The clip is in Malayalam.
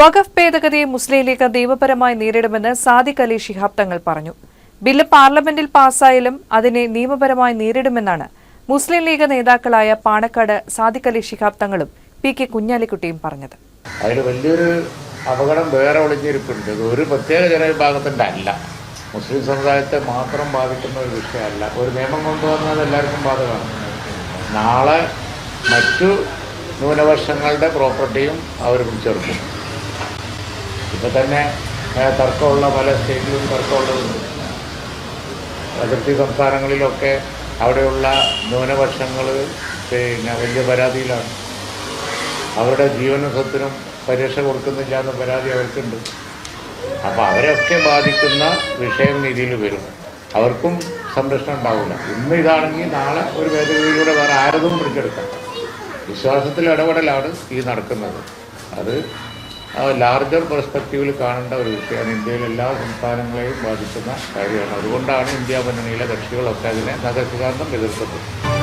വഖഫ് ഭേദഗതിയെ മുസ്ലിം ലീഗ് നിയമപരമായി നേരിടുമെന്ന് സാദിഖ് അലി ഷിഹാബ് തങ്ങൾ പറഞ്ഞു. ബില്ല് പാർലമെന്റിൽ പാസായാലും അതിനെ നിയമപരമായി നേരിടുമെന്നാണ് മുസ്ലിം ലീഗ് നേതാക്കളായ പാണക്കാട് സാദിഖ് അലി ഷിഹാബ് തങ്ങളും പി കെ കുഞ്ഞാലിക്കുട്ടിയും പറഞ്ഞത്. അതിൽ വലിയൊരു അപകടം വേറെ ഒളിഞ്ഞിരിപ്പുണ്ട്. ഒരു പ്രത്യേക ജനവിഭാഗത്തിന്റെ അല്ല. മുസ്ലിം സമുദായത്തെ മാത്രം ബാധിക്കുന്ന ഒരു വിഷയമല്ല. ഒരു നിയമം കൊണ്ടുവന്നത് എല്ലാവർക്കും ബാധകമാണ്. നാളെ മറ്റു ന്യൂനപക്ഷങ്ങളുടെ പ്രോപ്പർട്ടിയും അവർ പിടിച്ചെടുക്കും. ഇപ്പം തന്നെ തർക്കമുള്ള പല സ്റ്റേറ്റിലും തർക്കമുള്ളതുണ്ട്. അതിർത്തി സംസ്ഥാനങ്ങളിലൊക്കെ അവിടെയുള്ള ന്യൂനപക്ഷങ്ങൾ പിന്നെ വലിയ പരാതിയിലാണ്. അവരുടെ ജീവന സ്വത്തിനും പരീക്ഷ കൊടുക്കുന്നില്ല എന്ന പരാതി അവർക്കുണ്ട്. അപ്പോൾ അവരെയൊക്കെ ബാധിക്കുന്ന വിഷയം രീതിയിൽ വരും. അവർക്കും സംരക്ഷണം ഉണ്ടാവില്ല. ഇന്ന് ഇതാണെങ്കിൽ നാളെ ഒരു ഭേദഗതിയിലൂടെ വേറെ ആരതും പിടിച്ചെടുക്കാം. വിശ്വാസത്തിൽ ഇടപെടലാണ് ഈ നടക്കുന്നത്. അത് ലാർജർ പെർസ്പെക്റ്റീവിൽ കാണേണ്ട ഒരു വിഷയമാണ് ഇന്ത്യയിലെ എല്ലാ സംസ്ഥാനങ്ങളെയും ബാധിക്കുന്ന കാര്യമാണ്. അതുകൊണ്ടാണ് ഇന്ത്യ മുന്നണിയിലെ കക്ഷികളൊക്കെ അതിനെ നഗരകാരണം എതിർക്കുന്നത്